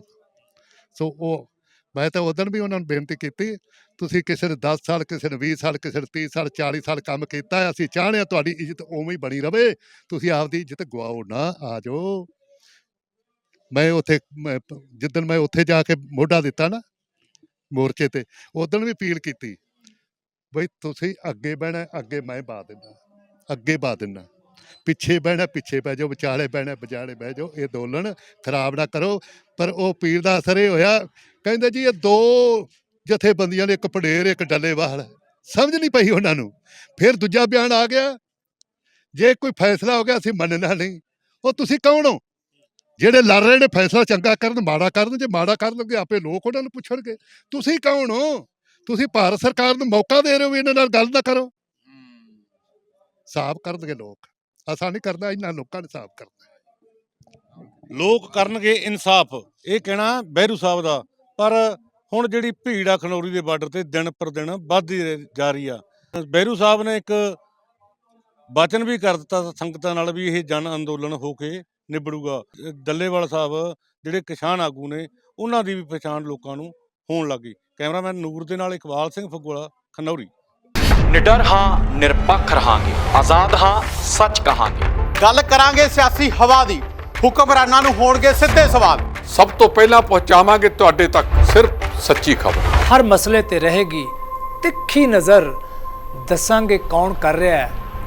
ਸੋ ਉਹ, ਮੈਂ ਤਾਂ ਉਦੋਂ ਵੀ ਉਹਨਾਂ ਨੂੰ ਬੇਨਤੀ ਕੀਤੀ, ਤੁਸੀਂ ਕਿਸੇ ਨੇ 10 ਸਾਲ, ਕਿਸੇ ਨੇ 20 ਸਾਲ, ਕਿਸੇ ਨੇ 30 ਸਾਲ 40 ਸਾਲ ਕੰਮ ਕੀਤਾ ਅਸੀਂ ਚਾਹਣੇ ਹਾਂ ਤੁਹਾਡੀ ਇੱਜ਼ਤ ਉਵੇਂ ਹੀ ਬਣੀ ਰਵੇ। ਤੁਸੀਂ ਆਪਦੀ ਇੱਜ਼ਤ ਗਵਾਓ ਨਾ ਆ ਜਾਓ। ਮੈਂ ਉੱਥੇ, ਮੈਂ ਜਿੱਦਣ ਮੈਂ ਉੱਥੇ ਜਾ ਕੇ ਮੋਢਾ ਦਿੱਤਾ ਨਾ ਮੋਰਚੇ ਤੇ ਉਦੋਂ ਵੀ ਅਪੀਲ ਕੀਤੀ, ਬਈ ਤੁਸੀਂ ਅੱਗੇ ਬਹਿਣਾ, ਅੱਗੇ ਮੈਂ ਬਾ ਦਿੰਦਾ, ਅੱਗੇ ਬਾ ਦਿੰਦਾ। ਪਿੱਛੇ ਬਹਿਣਾ, ਪਿੱਛੇ ਬਹਿ ਜਾਓ, ਵਿਚਾਲੇ ਬਹਿਣਾ, ਵਿਚਾਲੇ ਬਹਿ ਜਾਓ, ਇਹ ਦੋਲਨ ਖਰਾਬ ਨਾ ਕਰੋ। ਪਰ ਉਹ ਪੀਰ ਦਾ ਅਸਰ ਇਹ ਹੋਇਆ, ਕਹਿੰਦੇ ਜੀ ਇਹ ਦੋ ਜਥੇਬੰਦੀਆਂ ਨੇ, ਇੱਕ ਪੜੇਰ, ਇੱਕ ਡੱਲੇਵਾਲ ਸਮਝ ਨਹੀਂ ਪਈ ਉਹਨਾਂ ਨੂੰ। ਫਿਰ ਦੂਜਾ ਬਿਆਨ ਆ ਗਿਆ, ਜੇ ਕੋਈ ਫੈਸਲਾ ਹੋ ਗਿਆ, ਅਸੀਂ ਮੰਨਣਾ ਨਹੀਂ। ਉਹ ਤੁਸੀਂ ਕੌਣ ਹੋ? ਜਿਹੜੇ ਲੜ ਰਹੇ ਨੇ ਫੈਸਲਾ ਚੰਗਾ ਕਰਨ ਮਾੜਾ ਕਰਨ ਜੇ ਮਾੜਾ ਕਰਨਗੇ ਆਪੇ ਲੋਕ ਉਹਨਾਂ ਨੂੰ ਪੁੱਛਣਗੇ। ਤੁਸੀਂ ਕੌਣ ਹੋ? ਤੁਸੀਂ ਭਾਰਤ ਸਰਕਾਰ ਨੂੰ ਮੌਕਾ ਦੇ ਰਹੇ ਹੋ ਵੀ ਇਹਨਾਂ ਨਾਲ ਗੱਲ ਨਾ ਕਰੋ। ਸਾਫ਼ ਕਰਨਗੇ ਲੋਕ। ਅਸਾਂ ਨਹੀਂ ਕਰਨਾ ਇਹਨਾਂ ਲੋਕਾਂ ਨੇ ਸਾਫ਼ ਕਰਨਾ। ਲੋਕ ਕਰਨਗੇ ਇਨਸਾਫ। ਇਹ ਕਹਿਣਾ ਬਹਿਰੂ ਸਾਹਿਬ ਦਾ। ਪਰ ਹੁਣ ਜਿਹੜੀ ਭੀੜ ਆ ਖਨੌਰੀ ਦੇ ਬਾਰਡਰ ਤੇ ਦਿਨ ਪਰ ਦਿਨ ਵੱਧਦੀ ਜਾ ਰਹੀ ਆ। ਬਹਿਰੂ ਸਾਹਿਬ ਨੇ ਇੱਕ ਵਚਨ ਵੀ ਕਰ ਦਿੱਤਾ ਸੰਗਤਾਂ ਨਾਲ ਵੀ ਇਹ ਜਨ ਅੰਦੋਲਨ ਹੋ ਕੇ ਨਿਬੜੂਗਾ। ਅਹ ਡੱਲੇਵਾਲ ਸਾਹਿਬ ਜਿਹੜੇ ਕਿਸਾਨ ਆਗੂ ਨੇ ਉਹਨਾਂ ਦੀ ਵੀ ਪਛਾਣ ਲੋਕਾਂ ਨੂੰ ਹੋਣ ਲੱਗੀ ਕੈਮਰਾਮੈਨ ਨੂਰ ਦੇ ਨਾਲ ਇਕਬਾਲ ਸਿੰਘ ਫਗਵਾਲਾ ਖਨੌਰੀ। ਨਿਡਰ ਹਾਂ ਨਿਰਪੱਖ ਰਹਾਂਗੇ। ਆਜ਼ਾਦ ਹਾਂ ਸੱਚ ਕਹਾਂਗੇ। ਗੱਲ ਕਰਾਂਗੇ ਸਿਆਸੀ ਹਵਾ ਦੀ। ਹੁਕਮਰਾਨਾਂ ਨੂੰ ਹੋਣਗੇ ਸਿੱਧੇ ਸਵਾਲ। ਸਭ ਤੋਂ ਪਹਿਲਾਂ ਪਹੁੰਚਾਵਾਂਗੇ ਤੁਹਾਡੇ ਤੱਕ ਸਿਰਫ ਸੱਚੀ ਖਬਰ। ਹਰ ਮਸਲੇ ਤੇ ਰਹੇਗੀ ਤਿੱਖੀ ਨਜ਼ਰ। ਦੱਸਾਂਗੇ ਕੌਣ ਕਰ ਰਿਹਾ ਹੈ।